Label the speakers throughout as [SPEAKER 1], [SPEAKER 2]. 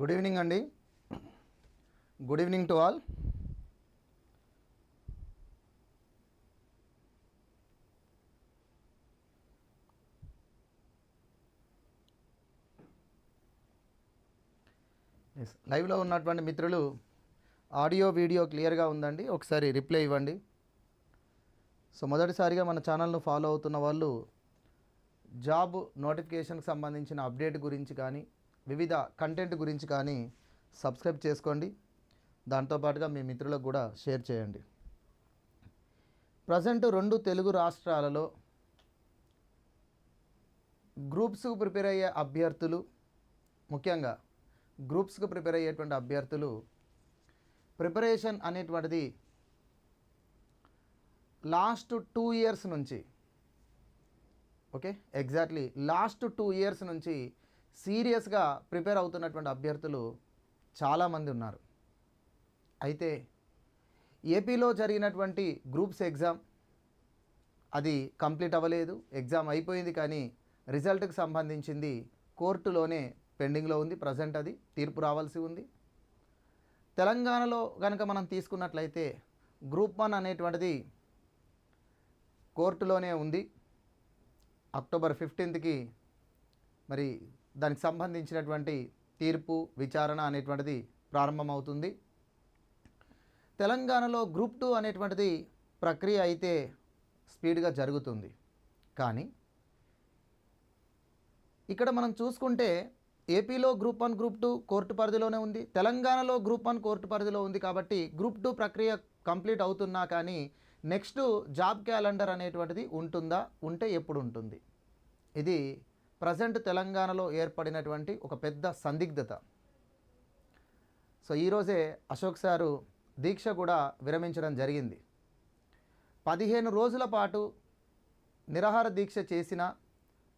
[SPEAKER 1] Good evening అండి good evening to all ఎస్ లైవ్లో ఉన్నటువంటి మిత్రులు ఆడియో వీడియో క్లియర్గా ఉందండి. ఒకసారి రిప్లై ఇవ్వండి. సో మొదటిసారిగా మన ఛానల్ను ఫాలో అవుతున్న వాళ్ళు జాబ్ నోటిఫికేషన్కి సంబంధించిన అప్డేట్ గురించి కానీ వివిధ కంటెంట్ గురించి కానీ సబ్స్క్రైబ్ చేసుకోండి. దాంతోపాటుగా మీ మిత్రులకు కూడా షేర్ చేయండి. ప్రజెంట్ రెండు తెలుగు రాష్ట్రాలలో గ్రూప్స్కు ప్రిపేర్ అయ్యే అభ్యర్థులు ముఖ్యంగా గ్రూప్స్కు ప్రిపేర్ అయ్యేటువంటి అభ్యర్థులు ప్రిపరేషన్ అనేటువంటిది లాస్ట్ టూ ఇయర్స్ నుంచి okay exactly last two years నుంచి సీరియస్గా ప్రిపేర్ అవుతున్నటువంటి అభ్యర్థులు చాలామంది ఉన్నారు. అయితే ఏపీలో జరిగినటువంటి గ్రూప్స్ ఎగ్జామ్ అది కంప్లీట్ అవ్వలేదు. ఎగ్జామ్ అయిపోయింది కానీ రిజల్ట్కి సంబంధించింది కోర్టులోనే పెండింగ్లో ఉంది. ప్రజెంట్ అది తీర్పు రావాల్సి ఉంది. తెలంగాణలో కనుక మనం తీసుకున్నట్లయితే గ్రూప్ వన్ అనేటువంటిది కోర్టులోనే ఉంది. అక్టోబర్ ఫిఫ్టీన్త్కి మరి దానికి సంబంధించినటువంటి తీర్పు విచారణ అనేటువంటిది ప్రారంభమవుతుంది. తెలంగాణలో గ్రూప్ టూ అనేటువంటిది ప్రక్రియ అయితే స్పీడ్గా జరుగుతుంది. కానీ ఇక్కడ మనం చూసుకుంటే ఏపీలో group one group two court పరిధిలోనే ఉంది. తెలంగాణలో గ్రూప్ వన్ కోర్టు పరిధిలో ఉంది కాబట్టి గ్రూప్ టూ ప్రక్రియ కంప్లీట్ అవుతున్నా కానీ నెక్స్ట్ జాబ్ క్యాలెండర్ అనేటువంటిది ఉంటుందా? ఉంటే ఎప్పుడు ఉంటుంది? ఇది ప్రజెంట్ తెలంగాణలో ఏర్పడినటువంటి ఒక పెద్ద సందిగ్ధత. సో ఈరోజే అశోక్ సారు దీక్ష కూడా విరమించడం జరిగింది. పదిహేను రోజుల పాటు నిరాహార దీక్ష చేసిన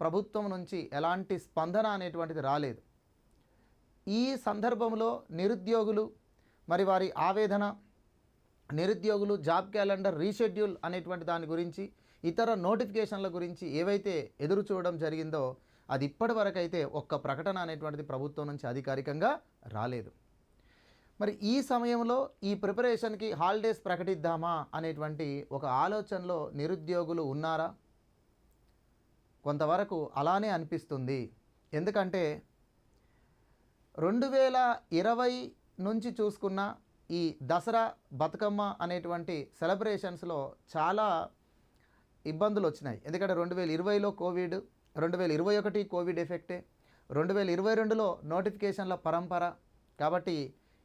[SPEAKER 1] ప్రభుత్వం నుంచి ఎలాంటి స్పందన అనేటువంటిది రాలేదు. ఈ సందర్భంలో నిరుద్యోగులు మరి వారి ఆవేదన నిరుద్యోగులు జాబ్ క్యాలెండర్ రీషెడ్యూల్ అనేటువంటి దాని గురించి ఇతర నోటిఫికేషన్ల గురించి ఏవైతే ఎదురు చూడడం జరిగిందో అది ఇప్పటి వరకు అయితే ఒక్క ప్రకటన అనేటువంటిది ప్రభుత్వం నుంచి అధికారికంగా రాలేదు. మరి ఈ సమయంలో ఈ ప్రిపరేషన్కి హాలిడేస్ ప్రకటిద్దామా అనేటువంటి ఒక ఆలోచనలో నిరుద్యోగులు ఉన్నారా? కొంతవరకు అలానే అనిపిస్తుంది. ఎందుకంటే రెండు వేల ఇరవై నుంచి చూసుకున్న ఈ దసరా బతుకమ్మ అనేటువంటి సెలబ్రేషన్స్లో చాలా ఇబ్బందులు వచ్చినాయి ఎందుకంటే రెండు వేల ఇరవైలో కోవిడ్ రెండు వేల ఇరవై ఒకటి కోవిడ్ ఎఫెక్టే. రెండు వేల ఇరవై రెండులో నోటిఫికేషన్ల పరంపర. కాబట్టి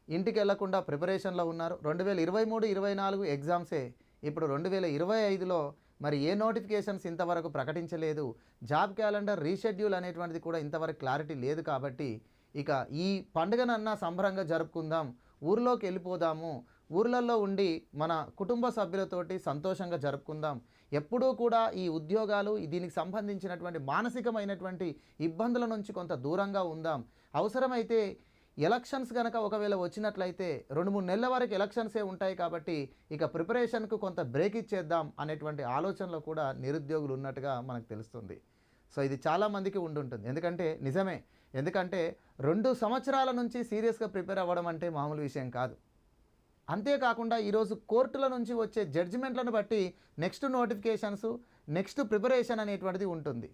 [SPEAKER 1] ఇంటికి వెళ్ళకుండా ప్రిపరేషన్లో ఉన్నారు. రెండు వేల ఇరవై మూడు ఇరవై నాలుగు ఎగ్జామ్సే. ఇప్పుడు రెండు వేల ఇరవై ఐదులో మరి ఏ నోటిఫికేషన్స్ ఇంతవరకు ప్రకటించలేదు? జాబ్ క్యాలెండర్ రీషెడ్యూల్ అనేటువంటిది కూడా ఇంతవరకు క్లారిటీ లేదు కాబట్టి ఇక ఈ పండుగనన్నా సంబరంగా జరుపుకుందాం. ఊర్లోకి వెళ్ళిపోదాము. ఊర్లలో ఉండి మన కుటుంబ సభ్యులతోటి సంతోషంగా జరుపుకుందాం. ఎప్పుడూ కూడా ఈ ఉద్యోగాలు దీనికి సంబంధించినటువంటి మానసికమైనటువంటి ఇబ్బందుల నుంచి కొంత దూరంగా ఉందాం. అవసరమైతే ఎలక్షన్స్ కనుక ఒకవేళ వచ్చినట్లయితే రెండు మూడు నెలల వరకు ఎలక్షన్సే ఉంటాయి కాబట్టి ఇక ప్రిపరేషన్కు కొంత బ్రేక్ ఇచ్చేద్దాం అనేటువంటి ఆలోచనలో కూడా నిరుద్యోగులు ఉన్నట్టుగా మనకు తెలుస్తుంది. సో ఇది చాలామందికి ఉండుంటుంది. ఎందుకంటే నిజమే. ఎందుకంటే రెండు సంవత్సరాల నుంచి సీరియస్గా ప్రిపేర్ అవ్వడం అంటే మామూలు విషయం కాదు. అంతేకాకుండా ఈరోజు కోర్టుల నుంచి వచ్చే జడ్జిమెంట్లను బట్టి నెక్స్ట్ నోటిఫికేషన్స్ నెక్స్ట్ ప్రిపరేషన్ అనేటువంటిది ఉంటుంది.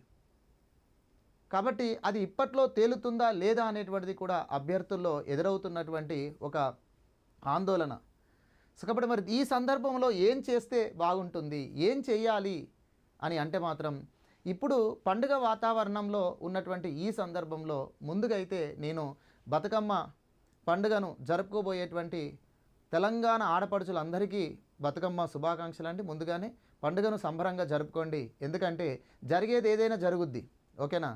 [SPEAKER 1] కాబట్టి అది ఇప్పట్లో తేలుతుందా లేదా అనేటువంటిది కూడా అభ్యర్థుల్లో ఎదురవుతున్నటువంటి ఒక ఆందోళన. సో కాబట్టి మరి ఈ సందర్భంలో ఏం చేస్తే బాగుంటుంది ఏం చేయాలి అని అంటే మాత్రం ఇప్పుడు పండుగ వాతావరణంలో ఉన్నటువంటి ఈ సందర్భంలో ముందుగైతే నేను బతుకమ్మ పండుగను జరుపుకోబోయేటువంటి తెలంగాణ ఆడపడుచులందరికీ బతుకమ్మ శుభాకాంక్షలు అండి. ముందుగానే పండుగను సంబరంగా జరుపుకోండి. ఎందుకంటే జరిగేది ఏదైనా జరుగుద్ది. ఓకేనా?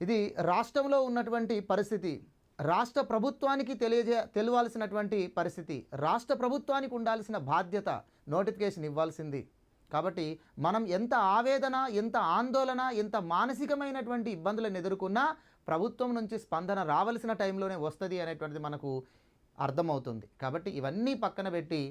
[SPEAKER 1] ఇది రాష్ట్రంలో ఉన్నటువంటి పరిస్థితి. రాష్ట్ర ప్రభుత్వానికి తెలియజే తెలియాల్సినటువంటి పరిస్థితి. రాష్ట్ర ప్రభుత్వానికి ఉండాల్సిన బాధ్యత నోటిఫికేషన్ ఇవ్వాల్సింది. కాబట్టి మనం ఎంత ఆవేదన ఎంత ఆందోళన ఎంత మానసికమైనటువంటి ఇబ్బందులను ఎదుర్కొన్నా ప్రభుత్వం నుంచి స్పందన రావలసిన టైంలోనే వస్తుంది అనేటువంటిది మనకు అర్థమవుతుంది. కాబట్టి ఇవన్నీ పక్కన పెట్టి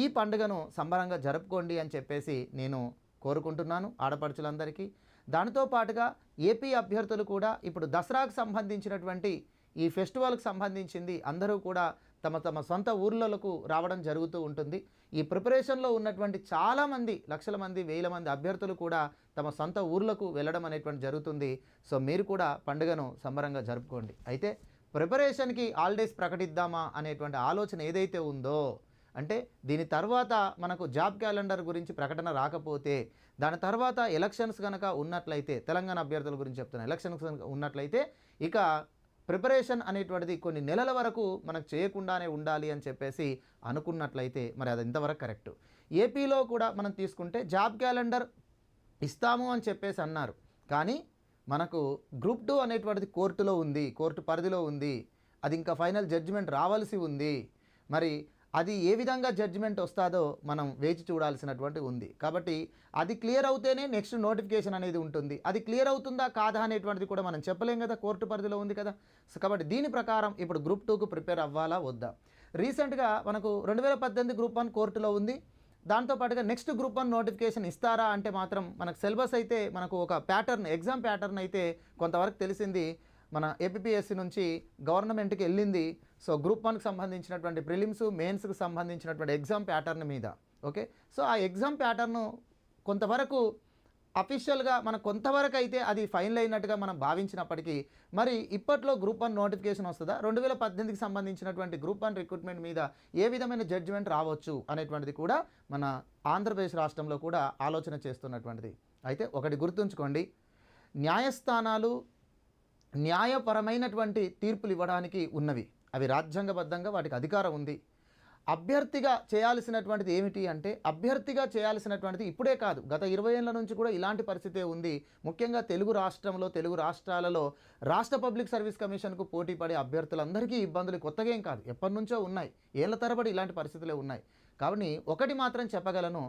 [SPEAKER 1] ఈ పండుగను సంబరంగా జరుపుకోండి అని చెప్పేసి నేను కోరుకుంటున్నాను ఆడపడుచులందరికీ. దానితో పాటుగా ఏపీ అభ్యర్థులు కూడా ఇప్పుడు దసరాకు సంబంధించినటువంటి ఈ ఫెస్టివల్కి సంబంధించింది అందరూ కూడా తమ తమ సొంత ఊర్లలకు రావడం జరుగుతూ ఉంటుంది. ఈ ప్రిపరేషన్లో ఉన్నటువంటి చాలామంది లక్షల మంది వేల మంది అభ్యర్థులు కూడా తమ సొంత ఊర్లకు వెళ్ళడం అనేటువంటి జరుగుతుంది. సో మీరు కూడా పండుగను సంబరంగా జరుపుకోండి. అయితే ప్రిపరేషన్కి హాలిడేస్ ప్రకటిద్దామా అనేటువంటి ఆలోచన ఏదైతే ఉందో అంటే దీని తర్వాత మనకు జాబ్ క్యాలెండర్ గురించి ప్రకటన రాకపోతే దాని తర్వాత ఎలక్షన్స్ కనుక ఉన్నట్లయితే తెలంగాణ అభ్యర్థుల గురించి చెప్తున్నా ఎలక్షన్స్ కనుక ఉన్నట్లయితే ఇక ప్రిపరేషన్ అనేటువంటిది కొన్ని నెలల వరకు మనకు చేయకుండానే ఉండాలి అని చెప్పేసి అనుకున్నట్లయితే మరి అది ఇంతవరకు కరెక్ట్? ఏపీలో కూడా మనం తీసుకుంటే జాబ్ క్యాలెండర్ ఇస్తాము అని చెప్పేసి అన్నారు. కానీ మనకు గ్రూప్ టూ అనేటువంటిది కోర్టులో ఉంది కోర్టు పరిధిలో ఉంది అది ఇంకా ఫైనల్ జడ్జిమెంట్ రావాల్సి ఉంది. మరి అది ఏ విధంగా జడ్జిమెంట్ వస్తుందో మనం వేచి చూడాల్సినటువంటి ఉంది. కాబట్టి అది క్లియర్ అవుతేనే నెక్స్ట్ నోటిఫికేషన్ అనేది ఉంటుంది. అది క్లియర్ అవుతుందా కాదా అనేటువంటిది కూడా మనం చెప్పలేం కదా కోర్టు పరిధిలో ఉంది కదా. కాబట్టి దీని ప్రకారం ఇప్పుడు గ్రూప్ టూకు ప్రిపేర్ అవ్వాలా వద్దా? రీసెంట్గా మనకు రెండు వేల పద్దెనిమిది గ్రూప్ వన్ కోర్టులో ఉంది. దాంతోపాటుగా నెక్స్ట్ గ్రూప్ వన్ నోటిఫికేషన్ ఇస్తారా అంటే మాత్రం మనకు సిలబస్ అయితే మనకు ఒక ప్యాటర్న్ ఎగ్జామ్ ప్యాటర్న్ అయితే కొంతవరకు తెలిసింది. మన ఏపీఎస్సి నుంచి గవర్నమెంట్కి వెళ్ళింది. సో గ్రూప్ వన్కి సంబంధించినటువంటి ప్రిలిమ్స్ మెయిన్స్కి సంబంధించినటువంటి ఎగ్జామ్ ప్యాటర్న్ మీద. ఓకే సో ఆ ఎగ్జామ్ ప్యాటర్న్ కొంతవరకు అఫీషియల్గా మన కొంతవరకు అయితే అది ఫైనల్ అయినట్టుగా మనం భావించినప్పటికీ మరి ఇప్పట్లో గ్రూప్ వన్ నోటిఫికేషన్ వస్తుందా? రెండు వేల పద్దెనిమిదికి సంబంధించినటువంటి గ్రూప్ వన్ రిక్రూట్మెంట్ మీద ఏ విధమైన జడ్జిమెంట్ రావచ్చు అనేటువంటిది కూడా మన ఆంధ్రప్రదేశ్ రాష్ట్రంలో కూడా ఆలోచన చేస్తున్నటువంటిది. అయితే ఒకటి గుర్తుంచుకోండి న్యాయస్థానాలు న్యాయపరమైనటువంటి తీర్పులు ఇవ్వడానికి ఉన్నవి. అవి రాజ్యాంగబద్ధంగా వాటికి అధికారం ఉంది. అభ్యర్థిగా చేయాల్సినటువంటిది ఏమిటి అంటే అభ్యర్థిగా చేయాల్సినటువంటిది ఇప్పుడే కాదు. గత ఇరవై ఏళ్ళ నుంచి కూడా ఇలాంటి పరిస్థితే ఉంది. ముఖ్యంగా తెలుగు రాష్ట్రంలో తెలుగు రాష్ట్రాలలో రాష్ట్ర పబ్లిక్ సర్వీస్ కమిషన్కు పోటీ పడే అభ్యర్థులందరికీ ఇబ్బందులు కొత్తగా ఏం కాదు. ఎప్పటి నుంచో ఉన్నాయి. ఏళ్ళ తరబడి ఇలాంటి పరిస్థితులే ఉన్నాయి. కాబట్టి ఒకటి మాత్రం చెప్పగలను.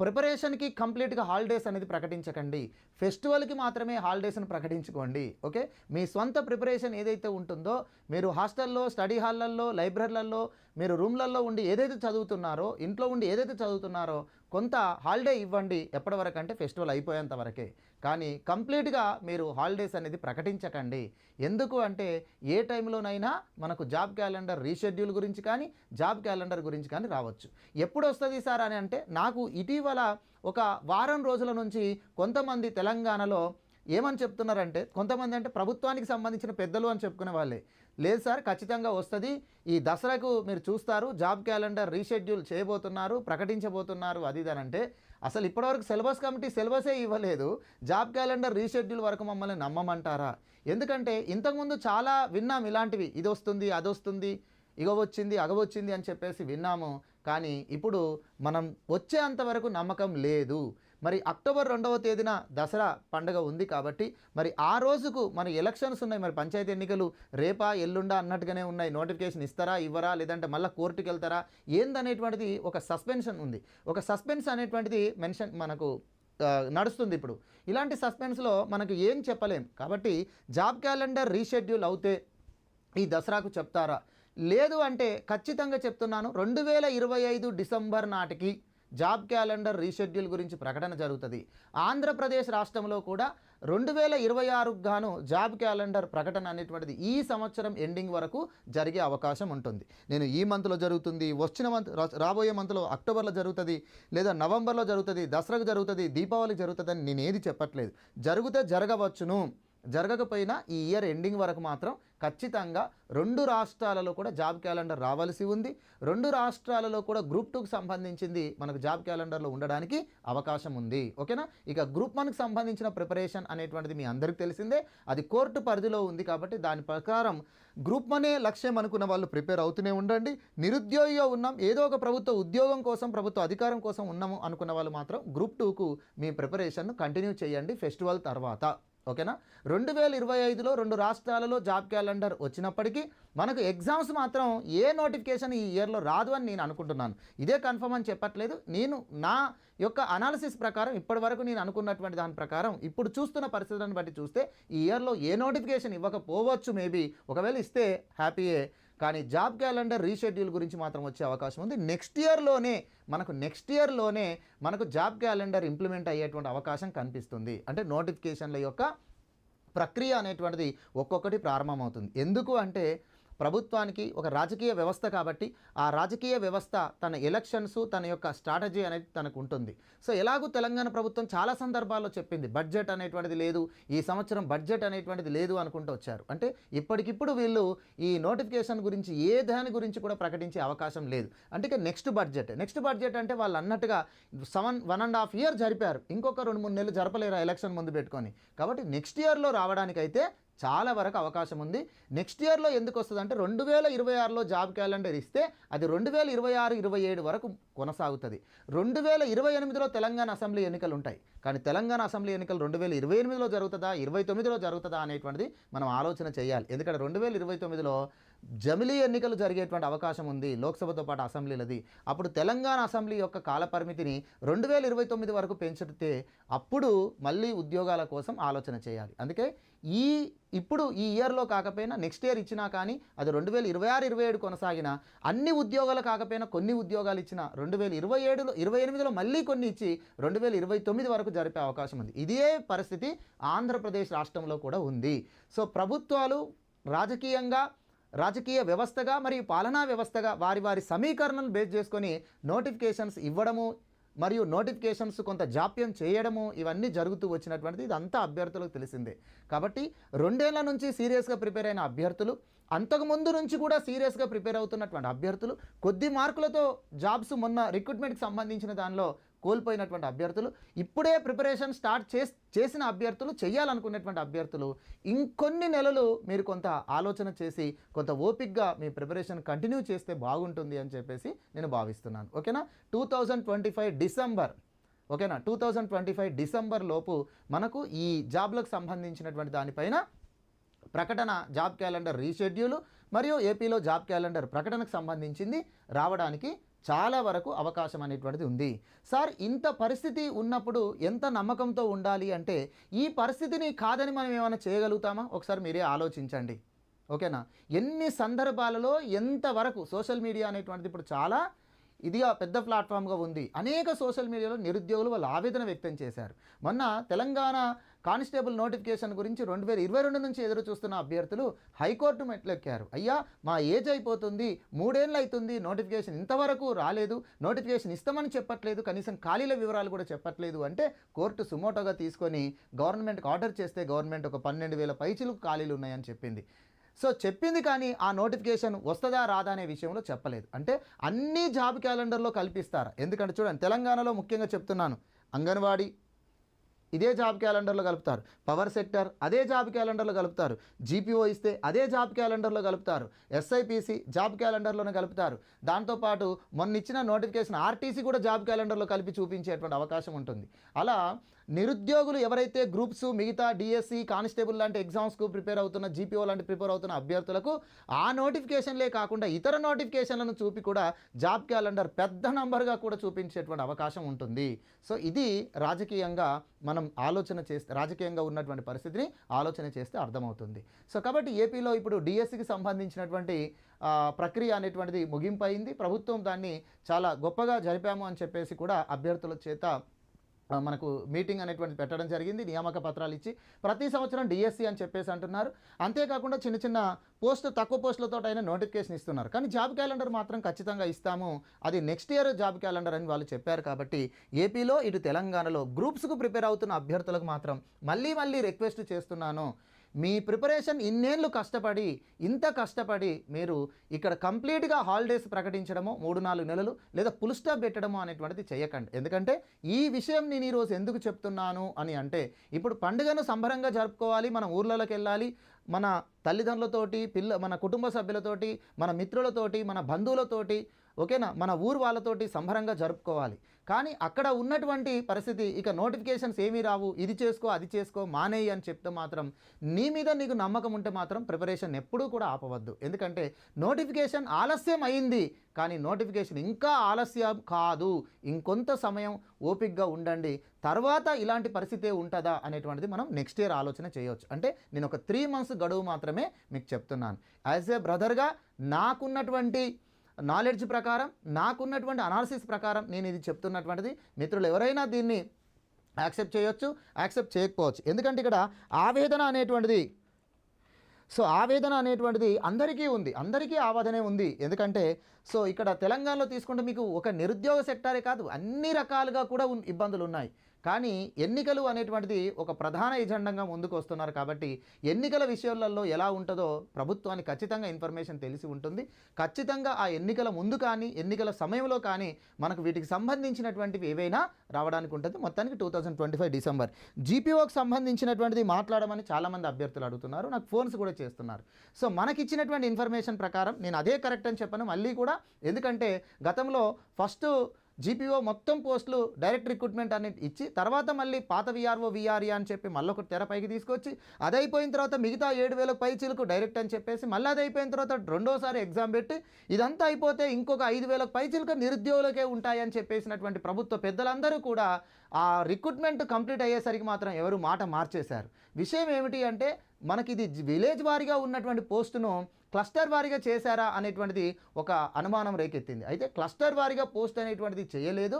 [SPEAKER 1] ప్రిపరేషన్కి కంప్లీట్గా హాలిడేస్ అనేది ప్రకటించకండి. ఫెస్టివల్కి మాత్రమే హాలిడేస్ని ప్రకటించుకోండి. ఓకే? మీ సొంత ప్రిపరేషన్ ఏదైతే ఉంటుందో మీరు హాస్టల్లో స్టడీ హాల్లల్లో లైబ్రరీలలో మీరు రూమ్లలో ఉండి ఏదైతే చదువుతున్నారో ఇంట్లో ఉండి ఏదైతే చదువుతున్నారో కొంత హాలిడే ఇవ్వండి ఎప్పటివరకు అంటే ఫెస్టివల్ అయిపోయేంత వరకే. కానీ కంప్లీట్గా మీరు హాలిడేస్ అనేది ప్రకటించకండి. ఎందుకు అంటే ఏ టైంలోనైనా మనకు జాబ్ క్యాలెండర్ రీషెడ్యూల్ గురించి కానీ జాబ్ క్యాలెండర్ గురించి కానీ రావచ్చు. ఎప్పుడు వస్తుంది సార్ అని అంటే నాకు ఇటీవల ఒక వారం రోజుల నుంచి కొంతమంది తెలంగాణలో ఏమని చెప్తున్నారంటే కొంతమంది అంటే ప్రభుత్వానికి సంబంధించిన పెద్దలు అని చెప్పుకునే వాళ్ళే. లేదు సార్ ఖచ్చితంగా వస్తుంది. ఈ దసరాకు మీరు చూస్తారు జాబ్ క్యాలెండర్ రీషెడ్యూల్ చేయబోతున్నారు ప్రకటించబోతున్నారు అది ఇది అని అంటే అసలు ఇప్పటివరకు సిలబస్ కమిటీ సిలబసే ఇవ్వలేదు. జాబ్ క్యాలెండర్ రీషెడ్యూల్ వరకు మమ్మల్ని నమ్మమంటారా? ఎందుకంటే ఇంతకుముందు చాలా విన్నాం ఇలాంటివి. ఇది వస్తుంది అది వస్తుంది ఇగ వచ్చింది అగవచ్చింది అని చెప్పేసి విన్నాము. కానీ ఇప్పుడు మనం వచ్చేంత వరకు నమ్మకం లేదు. మరి అక్టోబర్ రెండవ తేదీన దసరా పండగ ఉంది కాబట్టి మరి ఆ రోజుకు మన ఎలక్షన్స్ ఉన్నాయి. మరి పంచాయతీ ఎన్నికలు రేపా ఎల్లుండా అన్నట్టుగానే ఉన్నాయి. నోటిఫికేషన్ ఇస్తారా ఇవ్వరా లేదంటే మళ్ళీ కోర్టుకి వెళ్తారా? ఏందనేటువంటిది ఒక సస్పెన్షన్ ఉంది. ఒక సస్పెన్స్ అనేటువంటిది మెన్షన్ మనకు నడుస్తుంది ఇప్పుడు. ఇలాంటి సస్పెన్స్లో మనకు ఏం చెప్పలేం. కాబట్టి జాబ్ క్యాలెండర్ రీషెడ్యూల్ అవుతే ఈ దసరాకు చెప్తారా? లేదు అంటే ఖచ్చితంగా చెప్తున్నాను. రెండు వేల ఇరవై ఐదు డిసెంబర్ నాటికి జాబ్ క్యాలెండర్ రీషెడ్యూల్ గురించి ప్రకటన జరుగుతుంది. ఆంధ్రప్రదేశ్ రాష్ట్రంలో కూడా రెండు వేల ఇరవై ఆరుకు గాను జాబ్ క్యాలెండర్ ప్రకటన అనేటువంటిది ఈ సంవత్సరం ఎండింగ్ వరకు జరిగే అవకాశం ఉంటుంది. నేను ఈ మంత్లో జరుగుతుంది వచ్చిన మంత్ రాబోయే మంత్లో అక్టోబర్లో జరుగుతుంది లేదా నవంబర్లో జరుగుతుంది దసరాకు జరుగుతుంది దీపావళికి జరుగుతుందని నేను ఏది చెప్పట్లేదు. జరిగితే జరగవచ్చును. జరగకపోయినా ఈ ఇయర్ ఎండింగ్ వరకు మాత్రం ఖచ్చితంగా రెండు రాష్ట్రాలలో కూడా జాబ్ క్యాలెండర్ రావాల్సి ఉంది. రెండు రాష్ట్రాలలో కూడా గ్రూప్ టూకి సంబంధించింది మనకు జాబ్ క్యాలెండర్లో ఉండడానికి అవకాశం ఉంది. ఓకేనా? ఇక గ్రూప్ వన్కి సంబంధించిన ప్రిపరేషన్ అనేటువంటిది మీ అందరికీ తెలిసిందే. అది కోర్టు పరిధిలో ఉంది కాబట్టి దాని ప్రకారం గ్రూప్ వనే లక్ష్యం అనుకున్న వాళ్ళు ప్రిపేర్ అవుతూనే ఉండండి. నిరుద్యోగిగా ఉన్నాం. ఏదో ఒక ప్రభుత్వ ఉద్యోగం కోసం ప్రభుత్వ అధికారం కోసం ఉన్నాము అనుకున్న వాళ్ళు మాత్రం గ్రూప్ టూకు మీ ప్రిపరేషన్ను కంటిన్యూ చేయండి ఫెస్టివల్ తర్వాత. ఓకేనా? రెండు వేల ఇరవై ఐదులో రెండు రాష్ట్రాలలో జాబ్ క్యాలెండర్ వచ్చినప్పటికీ మనకు ఎగ్జామ్స్ మాత్రం ఏ నోటిఫికేషన్ ఈ ఇయర్లో రాదు అని నేను అనుకుంటున్నాను. ఇదే కన్ఫర్మ్ అని చెప్పట్లేదు. నేను నా యొక్క అనాలిసిస్ ప్రకారం ఇప్పటి వరకు నేను అనుకున్నటువంటి దాని ప్రకారం ఇప్పుడు చూస్తున్న పరిస్థితులను బట్టి చూస్తే ఈ ఇయర్లో ఏ నోటిఫికేషన్ ఇవ్వకపోవచ్చు మేబీ. ఒకవేళ ఇస్తే హ్యాపీయే. కానీ జాబ్ క్యాలెండర్ రీషెడ్యూల్ గురించి మాత్రం వచ్చే అవకాశం ఉంది. నెక్స్ట్ ఇయర్లోనే మనకు నెక్స్ట్ ఇయర్లోనే మనకు జాబ్ క్యాలెండర్ ఇంప్లిమెంట్ అయ్యేటువంటి అవకాశం కనిపిస్తుంది. అంటే నోటిఫికేషన్ల యొక్క ప్రక్రియ అనేటువంటిది ఒక్కొక్కటి ప్రారంభమవుతుంది. ఎందుకు అంటే ప్రభుత్వానికి ఒక రాజకీయ వ్యవస్థ కాబట్టి ఆ రాజకీయ వ్యవస్థ తన ఎలక్షన్స్ తన యొక్క స్ట్రాటజీ అనేది తనకు ఉంటుంది సో ఎలాగూ తెలంగాణ ప్రభుత్వం చాలా సందర్భాల్లో చెప్పింది బడ్జెట్ అనేటువంటిది లేదు ఈ సంవత్సరం బడ్జెట్ అనేటువంటిది లేదు అనుకుంటూ వచ్చారు. అంటే ఇప్పటికిప్పుడు వీళ్ళు ఈ నోటిఫికేషన్ గురించి ఏ దాని గురించి కూడా ప్రకటించే అవకాశం లేదు. అంటే నెక్స్ట్ బడ్జెట్ నెక్స్ట్ బడ్జెట్ అంటే వాళ్ళు అన్నట్టుగా seven one and half year జరిపారు. ఇంకొక రెండు మూడు నెలలు జరపలేరు ఎలక్షన్ ముందు పెట్టుకొని. కాబట్టి నెక్స్ట్ ఇయర్లో రావడానికైతే చాలా వరకు అవకాశం ఉంది. నెక్స్ట్ ఇయర్లో ఎందుకు వస్తుంది అంటే రెండు వేల ఇరవై ఆరులో జాబ్ క్యాలెండర్ ఇస్తే అది రెండు వేల ఇరవై ఆరు ఇరవై ఏడు వరకు కొనసాగుతుంది. రెండు వేల ఇరవై ఎనిమిదిలో తెలంగాణ అసెంబ్లీ ఎన్నికలు ఉంటాయి. కానీ తెలంగాణ అసెంబ్లీ ఎన్నికలు రెండు వేల ఇరవై ఎనిమిదిలో జరుగుతుందా ఇరవై తొమ్మిదిలో జరుగుతుందా అనేటువంటిది మనం ఆలోచన చేయాలి. ఎందుకంటే రెండు వేల ఇరవై తొమ్మిదిలో జమిలీ ఎన్నికలు జరిగేటువంటి అవకాశం ఉంది. లోక్సభతో పాటు అసెంబ్లీలది. అప్పుడు తెలంగాణ అసెంబ్లీ యొక్క కాలపరిమితిని రెండు వేల ఇరవై తొమ్మిది వరకు పెంచితే అప్పుడు మళ్ళీ ఉద్యోగాల కోసం ఆలోచన చేయాలి. అందుకే ఈ ఇప్పుడు ఈ ఇయర్లో కాకపోయినా నెక్స్ట్ ఇయర్ ఇచ్చినా కానీ అది రెండు వేల ఇరవై ఆరు ఇరవై ఏడు కొనసాగిన అన్ని ఉద్యోగాలు కాకపోయినా కొన్ని ఉద్యోగాలు ఇచ్చిన రెండు వేల ఇరవై ఏడులో ఇరవై ఎనిమిదిలో మళ్ళీ కొన్ని ఇచ్చి రెండు వేల ఇరవై తొమ్మిది వరకు జరిపే అవకాశం ఉంది. ఇదే పరిస్థితి ఆంధ్రప్రదేశ్ రాష్ట్రంలో కూడా ఉంది. సో ప్రభుత్వాలు రాజకీయంగా రాజకీయ వ్యవస్థగా మరియు పాలనా వ్యవస్థగా వారి వారి సమీకరణను బేస్ చేసుకొని నోటిఫికేషన్స్ ఇవ్వడము మరియు నోటిఫికేషన్స్ కొంత జాప్యం చేయడము ఇవన్నీ జరుగుతూ వచ్చినటువంటిది. ఇదంతా అభ్యర్థులకు తెలిసిందే. కాబట్టి రెండేళ్ళ నుంచి సీరియస్గా ప్రిపేర్ అయిన అభ్యర్థులు అంతకుముందు నుంచి కూడా సీరియస్గా ప్రిపేర్ అవుతున్నటువంటి అభ్యర్థులు కొద్ది మార్కులతో జాబ్స్ మొన్న రిక్రూట్మెంట్కి సంబంధించిన దానిలో కోల్పోయినటువంటి అభ్యర్థులు. ఇప్పుడే ప్రిపరేషన్ స్టార్ట్ చే చేసిన అభ్యర్థులు చేయాలనుకునేటువంటి అభ్యర్థులు ఇంకొన్ని నెలలు మీరు కొంత ఆలోచన చేసి కొంత ఓపిక్గా మీ ప్రిపరేషన్ కంటిన్యూ చేస్తే బాగుంటుంది అని చెప్పేసి నేను భావిస్తున్నాను. ఓకేనా? Two thousand twenty five December. ఓకేనా? Two thousand twenty five December లోపు మనకు ఈ జాబ్లకు సంబంధించినటువంటి దానిపైన ప్రకటన జాబ్ క్యాలెండర్ రీషెడ్యూల్ మరియు ఏపీలో జాబ్ క్యాలెండర్ ప్రకటనకు సంబంధించింది రావడానికి చాలా వరకు అవకాశం అనేటువంటిది ఉంది. సార్ ఇంత పరిస్థితి ఉన్నప్పుడు ఎంత నమ్మకంతో ఉండాలి అంటే ఈ పరిస్థితిని కాదని మనం ఏమైనా చేయగలుగుతామా? ఒకసారి మీరే ఆలోచించండి. ఓకేనా? ఎన్ని సందర్భాలలో ఎంతవరకు సోషల్ మీడియా అనేటువంటిది ఇప్పుడు చాలా ఇది పెద్ద ప్లాట్ఫామ్గా ఉంది. అనేక సోషల్ మీడియాలో నిరుద్యోగులు వాళ్ళు ఆవేదన వ్యక్తం చేశారు. మొన్న తెలంగాణ కానిస్టేబుల్ నోటిఫికేషన్ గురించి రెండు వేల ఇరవై రెండు నుంచి ఎదురు చూస్తున్న అభ్యర్థులు హైకోర్టు మెట్లెక్కారు. అయ్యా మా ఏజ్ అయిపోతుంది మూడేళ్ళు అవుతుంది నోటిఫికేషన్ ఇంతవరకు రాలేదు నోటిఫికేషన్ ఇస్తామని చెప్పట్లేదు కనీసం ఖాళీల వివరాలు కూడా చెప్పట్లేదు అంటే కోర్టు సుమోటోగా తీసుకొని గవర్నమెంట్కి ఆర్డర్ చేస్తే గవర్నమెంట్ ఒక పన్నెండు వేల పైచులకు ఖాళీలు ఉన్నాయని చెప్పింది. సో చెప్పింది కానీ ఆ నోటిఫికేషన్ వస్తుందా రాదా అనే విషయంలో చెప్పలేదు. అంటే అన్ని జాబ్ క్యాలెండర్లో కల్పిస్తారు? ఎందుకంటే చూడండి తెలంగాణలో ముఖ్యంగా చెప్తున్నాను అంగన్వాడీ ఇదే జాబ్ క్యాలెండర్లో కలుపుతారు. పవర్ సెక్టర్ అదే జాబ్ క్యాలెండర్లో కలుపుతారు. జీపీఓ ఇస్తే అదే జాబ్ క్యాలెండర్లో కలుపుతారు. ఎస్ఐపిసి జాబ్ క్యాలెండర్లోనే కలుపుతారు. దాంతోపాటు మొన్న ఇచ్చిన నోటిఫికేషన్ ఆర్టీసీ కూడా జాబ్ క్యాలెండర్లో కలిపి చూపించేటువంటి అవకాశం ఉంటుంది. అలా నిరుద్యోగులు ఎవరైతే గ్రూప్స్ మిగతా డిఎస్సి కానిస్టేబుల్ లాంటి ఎగ్జామ్స్కు ప్రిపేర్ అవుతున్న జీపీఓ లాంటి ప్రిపేర్ అవుతున్న అభ్యర్థులకు ఆ నోటిఫికేషన్లే కాకుండా ఇతర నోటిఫికేషన్లను చూపి కూడా జాబ్ క్యాలెండర్ పెద్ద నంబర్గా కూడా చూపించేటువంటి అవకాశం ఉంటుంది. సో ఇది రాజకీయంగా మనం ఆలోచన చేస్తే రాజకీయంగా ఉన్నటువంటి పరిస్థితిని ఆలోచన చేస్తే అర్థమవుతుంది. సో కాబట్టి ఏపీలో ఇప్పుడు డిఎస్సికి సంబంధించినటువంటి ప్రక్రియ అనేటువంటిది ముగింపు అయింది ప్రభుత్వం దాన్ని చాలా గొప్పగా జరిపాము అని చెప్పేసి కూడా అభ్యర్థుల చేత మనకు మీటింగ్ అనేటువంటిది పెట్టడం జరిగింది నియామక పత్రాలు ఇచ్చి ప్రతి సంవత్సరం డిఎస్సి అని చెప్పేసి అంటున్నారు. అంతేకాకుండా చిన్న చిన్న పోస్ట్ తక్కువ పోస్టులతో అయినా నోటిఫికేషన్ ఇస్తున్నారు. కానీ జాబ్ క్యాలెండర్ మాత్రం ఖచ్చితంగా ఇస్తాము. అది నెక్స్ట్ ఇయర్ జాబ్ క్యాలెండర్ అని వాళ్ళు చెప్పారు కాబట్టి ఏపీలో ఇటు తెలంగాణలో గ్రూప్స్కు ప్రిపేర్ అవుతున్న అభ్యర్థులకు మాత్రం మళ్ళీ మళ్ళీ రిక్వెస్ట్ చేస్తున్నాను. మీ ప్రిపరేషన్ ఇన్నేళ్ళు కష్టపడి ఇంత కష్టపడి మీరు ఇక్కడ కంప్లీట్గా హాలిడేస్ ప్రకటించడమో మూడు నాలుగు నెలలు లేదా పుల్ స్టాప్ పెట్టడమో అనేటువంటిది చేయకండి. ఎందుకంటే ఈ విషయం నేను ఈరోజు ఎందుకు చెప్తున్నాను అని అంటే ఇప్పుడు పండుగను సంబరంగా జరుపుకోవాలి మన ఊర్లలోకి వెళ్ళాలి మన తల్లిదండ్రులతోటి పిల్ల మన కుటుంబ సభ్యులతోటి మన మిత్రులతోటి మన బంధువులతోటి ఓకేనా? మన ఊరు వాళ్ళతోటి సంబరంగా జరుపుకోవాలి. కానీ అక్కడ ఉన్నటువంటి పరిస్థితి ఇక నోటిఫికేషన్స్ ఏమీ రావు ఇది చేసుకో అది చేసుకో మానేయి అని చెప్తే మాత్రం నీ మీద నీకు నమ్మకం ఉంటే మాత్రం ప్రిపరేషన్ ఎప్పుడూ కూడా ఆపవద్దు. ఎందుకంటే నోటిఫికేషన్ ఆలస్యం అయింది కానీ నోటిఫికేషన్ ఇంకా ఆలస్యం కాదు. ఇంకొంత సమయం ఓపిక్గా ఉండండి. తర్వాత ఇలాంటి పరిస్థితే ఉంటుందా అనేటువంటిది మనం నెక్స్ట్ ఇయర్ ఆలోచన చేయవచ్చు అంటే నేను ఒక త్రీ మంత్స్ గడువు మాత్రమే మీకు చెప్తున్నాను. యాజ్ ఏ బ్రదర్గా నాకున్నటువంటి నాలెడ్జ్ ప్రకారం నాకున్నటువంటి అనాలిసిస్ ప్రకారం నేను ఇది చెప్తున్నటువంటిది. మిత్రులు ఎవరైనా దీన్ని యాక్సెప్ట్ చేయొచ్చు యాక్సెప్ట్ చేయకపోవచ్చు. ఎందుకంటే ఇక్కడ ఆవేదన అనేటువంటిది సో ఆవేదన అనేటువంటిది అందరికీ ఉంది అందరికీ ఆవేదనే ఉంది. ఎందుకంటే సో ఇక్కడ తెలంగాణలో తీసుకుంటే మీకు ఒక నిరుద్యోగ సెక్టారే కాదు అన్ని రకాలుగా కూడా ఉన్- ఇబ్బందులు ఉన్నాయి కానీ ఎన్నికలు అనేటువంటిది ఒక ప్రధాన ఎజెండంగా ముందుకు వస్తున్నారు కాబట్టి ఎన్నికల విషయాలలో ఎలా ఉంటుందో ప్రభుత్వానికి ఖచ్చితంగా ఇన్ఫర్మేషన్ తెలిసి ఉంటుంది. ఖచ్చితంగా ఆ ఎన్నికల ముందు కానీ ఎన్నికల సమయంలో కానీ మనకు వీటికి సంబంధించినటువంటివి ఏవైనా రావడానికి ఉంటుంది. మొత్తానికి two thousand twenty five December. జీపీఓకి సంబంధించినటువంటిది మాట్లాడమని చాలామంది అభ్యర్థులు అడుగుతున్నారు. నాకు ఫోన్స్ కూడా చేస్తున్నారు. సో మనకి ఇచ్చినటువంటి ఇన్ఫర్మేషన్ ప్రకారం నేను అదే కరెక్ట్ అని చెప్పను. మళ్ళీ కూడా ఎందుకంటే గతంలో ఫస్ట్ జీపీఓ మొత్తం పోస్టులు డైరెక్ట్ రిక్రూట్మెంట్ అని ఇచ్చి తర్వాత మళ్ళీ పాత విఆర్ఓ విఆర్ఏ అని చెప్పి మళ్ళీ ఒక తెరపైకి తీసుకొచ్చి అది అయిపోయిన తర్వాత మిగతా ఏడు వేల పైచీలకు డైరెక్ట్ అని చెప్పేసి మళ్ళీ అది అయిపోయిన తర్వాత రెండోసారి ఎగ్జామ్ పెట్టి ఇదంతా అయిపోతే ఇంకొక ఐదు వేల పైచీలకు నిరుద్యోగులకే ఉంటాయని చెప్పేసినటువంటి ప్రభుత్వ పెద్దలందరూ కూడా ఆ రిక్రూట్మెంట్ కంప్లీట్ అయ్యేసరికి మాత్రం ఎవరు మాట మార్చేశారు. విషయం ఏమిటి అంటే మనకి ఇది విలేజ్ వారీగా ఉన్నటువంటి పోస్టును క్లస్టర్ వారీగా చేశారా అనేటువంటిది ఒక అనుమానం రేకెత్తింది. అయితే క్లస్టర్ వారీగా పోస్ట్ అనేటువంటిది చేయలేదు.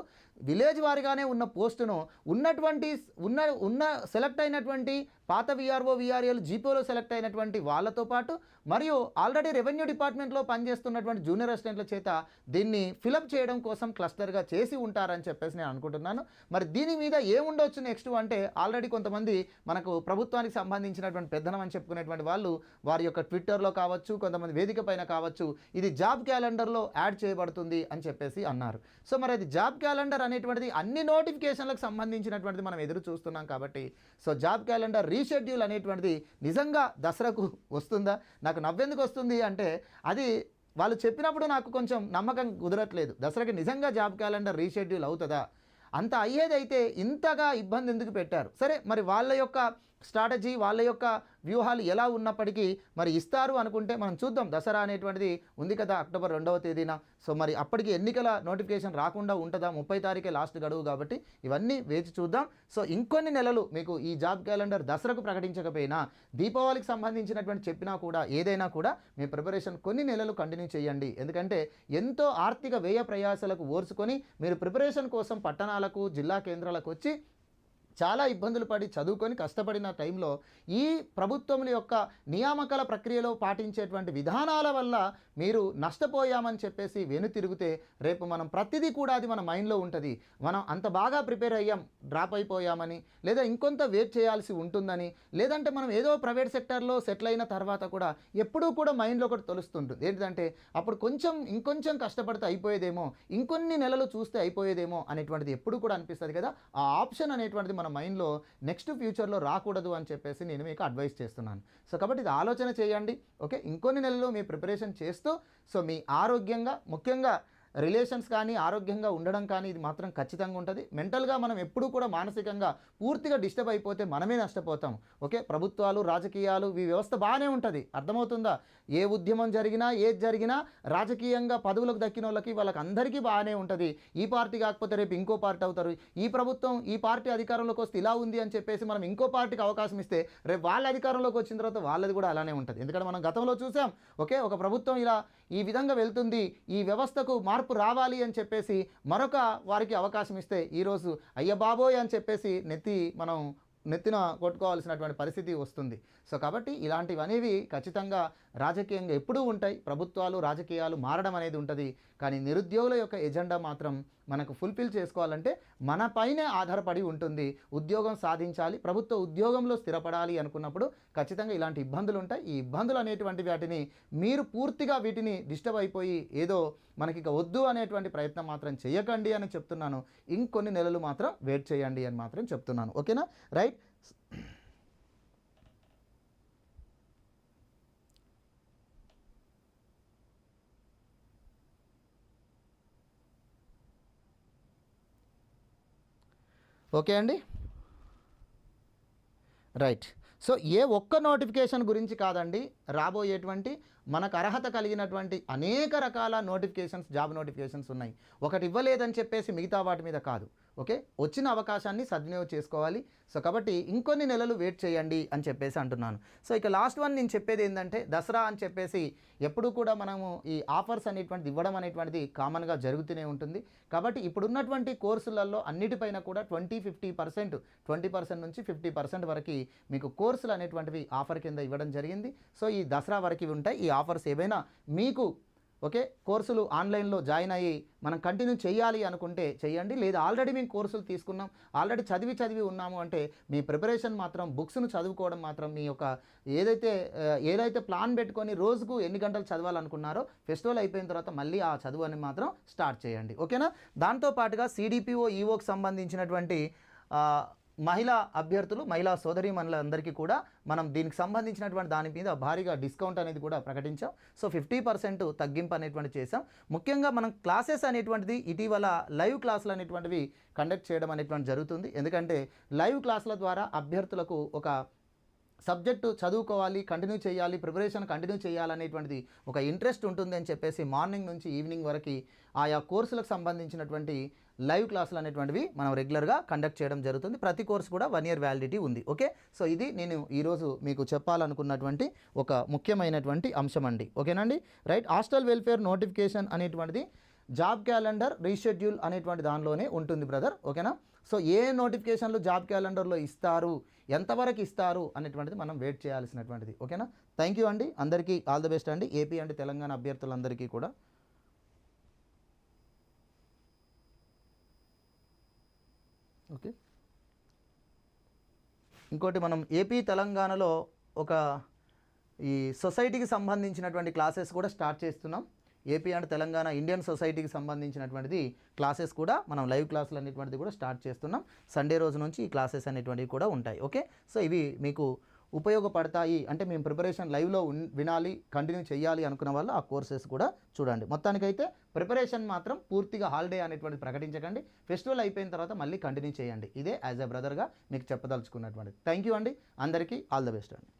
[SPEAKER 1] విలేజ్ వారిగానే ఉన్న పోస్టును ఉన్నటువంటి ఉన్న ఉన్న సెలెక్ట్ అయినటువంటి పాత విఆర్ఓ విఆర్ఏలు జీపీఓలో సెలెక్ట్ అయినటువంటి వాళ్ళతో పాటు మరియు ఆల్రెడీ రెవెన్యూ డిపార్ట్మెంట్లో పనిచేస్తున్నటువంటి జూనియర్ అసిస్టెంట్ల చేత దీన్ని ఫిలప్ చేయడం కోసం క్లస్టర్గా చేసి ఉంటారని చెప్పేసి నేను అనుకుంటున్నాను. మరి దీని మీద ఏముండొచ్చు నెక్స్ట్ అంటే ఆల్రెడీ కొంతమంది మనకు ప్రభుత్వానికి సంబంధించినటువంటి పెద్దనం అని చెప్పుకునేటువంటి వాళ్ళు వారి యొక్క ట్విట్టర్లో కావచ్చు కొంతమంది వేదిక పైన కావచ్చు ఇది జాబ్ క్యాలెండర్లో యాడ్ చేయబడుతుంది అని చెప్పేసి అన్నారు. సో మరి అది జాబ్ క్యాలెండర్ అనేటువంటిది అన్ని నోటిఫికేషన్లకు సంబంధించినటువంటిది మనం ఎదురు చూస్తున్నాం కాబట్టి సో జాబ్ క్యాలెండర్ రీషెడ్యూల్ అనేటువంటిది నిజంగా దసరాకు వస్తుందా? నాకు నవ్వెందుకు వస్తుంది అంటే అది వాళ్ళు చెప్పినప్పుడు నాకు కొంచెం నమ్మకం కుదరట్లేదు. దసరాకి నిజంగా జాబ్ క్యాలెండర్ రీషెడ్యూల్ అవుతుందా? అంత అయ్యేదైతే ఇంతగా ఇబ్బంది ఎందుకు పెట్టారు? సరే మరి వాళ్ళ యొక్క స్ట్రాటజీ వాళ్ళ యొక్క వ్యూహాలు ఎలా ఉన్నప్పటికీ మరి ఇస్తారు అనుకుంటే మనం చూద్దాం. దసరా అనేటువంటిది ఉంది కదా అక్టోబర్ రెండవ తేదీన. సో మరి అప్పటికి ఎన్నికల నోటిఫికేషన్ రాకుండా ఉంటుందా? ముప్పై తారీఖే లాస్ట్ గడువు కాబట్టి ఇవన్నీ వేచి చూద్దాం. సో ఇంకొన్ని నెలలు మీకు ఈ జాబ్ క్యాలెండర్ దసరాకు ప్రకటించకపోయినా దీపావళికి సంబంధించినటువంటి చెప్పినా కూడా ఏదైనా కూడా మీ ప్రిపరేషన్ కొన్ని నెలలు కంటిన్యూ చేయండి. ఎందుకంటే ఎంతో ఆర్థిక వ్యయ ప్రయాసాలకు ఓర్చుకొని మీరు ప్రిపరేషన్ కోసం పట్టణాలకు జిల్లా కేంద్రాలకు వచ్చి చాలా ఇబ్బందులు పడి చదువుకొని కష్టపడిన టైంలో ఈ ప్రభుత్వముల యొక్క నియామకాల ప్రక్రియలో పాటించేటువంటి విధానాల వల్ల మీరు నష్టపోయామని చెప్పేసి వెనుతిరిగితే రేపు మనం ప్రతిదీ కూడా అది మన మైండ్లో ఉంటుంది. మనం అంత బాగా ప్రిపేర్ అయ్యాం డ్రాప్ అయిపోయామని లేదా ఇంకొంత వెయిట్ చేయాల్సి ఉంటుందని లేదంటే మనం ఏదో ప్రైవేట్ సెక్టర్లో సెటిల్ అయిన తర్వాత కూడా ఎప్పుడూ కూడా మైండ్లో ఒకటి తొలుస్తుంటుంది ఏంటంటే అప్పుడు కొంచెం ఇంకొంచెం కష్టపడితే అయిపోయేదేమో ఇంకొన్ని నెలలు చూస్తే అయిపోయేదేమో అనేటువంటిది ఎప్పుడు కూడా అనిపిస్తుంది కదా. ఆ ఆప్షన్ అనేటువంటిది మనం మైండ్లో నెక్స్ట్ ఫ్యూచర్లో రాకూడదు అని చెప్పేసి నేను మీకు అడ్వైస్ చేస్తున్నాను. సో కాబట్టి ఇది ఆలోచన చేయండి. ఓకే? ఇంకొన్ని నెలలు మీ ప్రిపరేషన్ చేస్తూ సో మీ ఆరోగ్యంగా ముఖ్యంగా రిలేషన్స్ కానీ ఆరోగ్యంగా ఉండడం కానీ ఇది మాత్రం ఖచ్చితంగా ఉంటుంది. మెంటల్గా మనం ఎప్పుడూ కూడా మానసికంగా పూర్తిగా డిస్టర్బ్ అయిపోతే మనమే నష్టపోతాం. ఓకే? ప్రభుత్వాలు రాజకీయాలు ఈ వ్యవస్థ బాగానే ఉంటుంది. అర్థమవుతుందా? ఏ ఉద్యమం జరిగినా ఏది జరిగినా రాజకీయంగా పదవులకు దక్కిన వాళ్ళకి వాళ్ళకి అందరికీ బాగానే ఉంటుంది. ఈ పార్టీ కాకపోతే రేపు ఇంకో పార్టీ అవుతారు. ఈ ప్రభుత్వం ఈ పార్టీ అధికారంలోకి వస్తే ఇలా ఉంది అని చెప్పేసి మనం ఇంకో పార్టీకి అవకాశం ఇస్తే రేపు వాళ్ళ అధికారంలోకి వచ్చిన తర్వాత వాళ్ళది కూడా అలానే ఉంటుంది. ఎందుకంటే మనం గతంలో చూసాం. ఓకే? ఒక ప్రభుత్వం ఇలా ఈ విధంగా వెళ్తుంది ఈ వ్యవస్థకు మార్పు రావాలి అని చెప్పేసి మరొక వారికి అవకాశం ఇస్తే ఈరోజు అయ్య బాబోయ్ అని చెప్పేసి నెత్తి మనం నెత్తిన కొట్టుకోవాల్సినటువంటి పరిస్థితి వస్తుంది. సో కాబట్టి ఇలాంటివి అనేవి ఖచ్చితంగా రాజకీయంగా ఎప్పుడూ ఉంటాయి. ప్రభుత్వాలు రాజకీయాలు మారడం అనేది ఉంటుంది. కానీ నిరుద్యోగుల యొక్క ఎజెండా మాత్రం మనకు ఫుల్ఫిల్ చేసుకోవాలంటే మనపైనే ఆధారపడి ఉంటుంది. ఉద్యోగం సాధించాలి ప్రభుత్వ ఉద్యోగంలో స్థిరపడాలి అనుకున్నప్పుడు ఖచ్చితంగా ఇలాంటి ఇబ్బందులు ఉంటాయి. ఈ ఇబ్బందులు అనేటువంటి వాటిని మీరు పూర్తిగా వీటిని డిస్టర్బ్ అయిపోయి ఏదో మనకి ఇక వద్దు అనేటువంటి ప్రయత్నం మాత్రం చేయకండి అని చెప్తున్నాను. ఇంకొన్ని నెలలు మాత్రం వెయిట్ చేయండి అని మాత్రం చెప్తున్నాను. ఓకేనా? రైట్? ఓకే అండి? రైట్. సో ఏ ఒక్క నోటిఫికేషన్ గురించి కాదండి రాబోయేటువంటి మనకు అర్హత కలిగినటువంటి అనేక రకాల నోటిఫికేషన్స్ జాబ్ నోటిఫికేషన్స్ ఉన్నాయి. ఒకటి ఇవ్వలేదని చెప్పేసి మిగతా వాటి మీద కాదు. ఓకే? వచ్చిన అవకాశాన్ని సద్వినియోగం చేసుకోవాలి. సో కాబట్టి ఇంకొన్ని నెలలు వెయిట్ చేయండి అని చెప్పేసి అంటున్నాను. సో ఇక లాస్ట్ వన్ నేను చెప్పేది ఏంటంటే దసరా అని చెప్పేసి ఎప్పుడు కూడా మనము ఈ ఆఫర్స్ అనేటువంటిది ఇవ్వడం అనేటువంటిది కామన్గా జరుగుతూనే ఉంటుంది. కాబట్టి ఇప్పుడున్నటువంటి కోర్సులలో అన్నిటిపైన కూడా twenty fifty percent twenty percent నుంచి ఫిఫ్టీ పర్సెంట్ వరకు మీకు కోర్సులు అనేటువంటివి ఆఫర్ కింద ఇవ్వడం జరిగింది. సో ఈ దసరా వరకు ఉంటాయి. ఈ ఆఫర్స్ ఏవైనా మీకు ఓకే? కోర్సులు ఆన్లైన్లో జాయిన్ అయ్యి మనం కంటిన్యూ చేయాలి అనుకుంటే చేయండి. లేదా ఆల్రెడీ మేము కోర్సులు తీసుకున్నాం ఆల్రెడీ చదివి చదివి ఉన్నాము అంటే మీ ప్రిపరేషన్ మాత్రం బుక్స్ను చదువుకోవడం మాత్రం మీ యొక్క ఏదైతే ఏదైతే ప్లాన్ పెట్టుకొని రోజుకు ఎన్ని గంటలు చదవాలనుకున్నారో ఫెస్టివల్ అయిపోయిన తర్వాత మళ్ళీ ఆ చదువు అని మాత్రం స్టార్ట్ చేయండి. ఓకేనా? దాంతో పాటుగా సిడిపిఓ ఈఓకి సంబంధించినటువంటి మహిళా అభ్యర్థులు మహిళా సోదరి అందరికీ కూడా మనం దీనికి సంబంధించినటువంటి దాని మీద భారీగా డిస్కౌంట్ అనేది కూడా ప్రకటించాం. సో ఫిఫ్టీ పర్సెంట్ తగ్గింపు అనేటువంటి చేసాం ముఖ్యంగా మనం క్లాసెస్ అనేటువంటిది ఇటీవల లైవ్ క్లాసులు అనేటువంటివి కండక్ట్ చేయడం అనేటువంటి జరుగుతుంది. ఎందుకంటే లైవ్ క్లాసుల ద్వారా అభ్యర్థులకు ఒక సబ్జెక్టు చదువుకోవాలి కంటిన్యూ చేయాలి ప్రిపరేషన్ కంటిన్యూ చేయాలనేటువంటిది ఒక ఇంట్రెస్ట్ ఉంటుంది అని చెప్పేసి మార్నింగ్ నుంచి ఈవినింగ్ వరకు ఆయా కోర్సులకు సంబంధించినటువంటి లైవ్ క్లాసులు అనేటువంటివి మనం రెగ్యులర్గా కండక్ట్ చేయడం జరుగుతుంది. ప్రతి కోర్సు కూడా వన్ ఇయర్ వ్యాలిడిటీ ఉంది. ఓకే? సో ఇది నేను ఈరోజు మీకు చెప్పాలనుకున్నటువంటి ఒక ముఖ్యమైనటువంటి అంశం అండి. ఓకేనండి? రైట్? హాస్టల్ వెల్ఫేర్ నోటిఫికేషన్ అనేటువంటిది జాబ్ క్యాలెండర్ రీషెడ్యూల్ అనేటువంటి దానిలోనే ఉంటుంది బ్రదర్. ఓకేనా? సో ఏ నోటిఫికేషన్లు జాబ్ క్యాలెండర్లో ఇస్తారు ఎంతవరకు ఇస్తారు అనేటువంటిది మనం వెయిట్ చేయాల్సినటువంటిది. ఓకేనా? థ్యాంక్ యూ అండి. అందరికీ ఆల్ ది బెస్ట్ అండి. ఏపీ అండ్ తెలంగాణ అభ్యర్థులందరికీ కూడా. ఓకే ఇంకోటి మనం ఏపీ తెలంగాణలో ఒక ఈ సొసైటీకి సంబంధించినటువంటి క్లాసెస్ కూడా స్టార్ట్ చేస్తున్నాం. ఏపీ అండ్ తెలంగాణ ఇండియన్ సొసైటీకి సంబంధించినటువంటిది క్లాసెస్ కూడా మనం లైవ్ క్లాసులు అనేటువంటిది కూడా స్టార్ట్ చేస్తున్నాం. సండే రోజు నుంచి ఈ క్లాసెస్ అనేటువంటివి కూడా ఉంటాయి. ఓకే? సో ఇవి మీకు ఉపయోగపడతాయి. అంటే మేము ప్రిపరేషన్ లైవ్లో ఉన్- వినాలి కంటిన్యూ చేయాలి అనుకున్న వాళ్ళు ఆ కోర్సెస్ కూడా చూడండి. మొత్తానికైతే ప్రిపరేషన్ మాత్రం పూర్తిగా హాలిడే అనేటువంటిది ప్రకటించకండి. ఫెస్టివల్ అయిపోయిన తర్వాత మళ్ళీ కంటిన్యూ చేయండి. ఇదే యాజ్ ఎ బ్రదర్గా మీకు చెప్పదలుచుకున్నటువంటిది. థ్యాంక్ యూ అండి. అందరికీ ఆల్ ద బెస్ట్ అండి.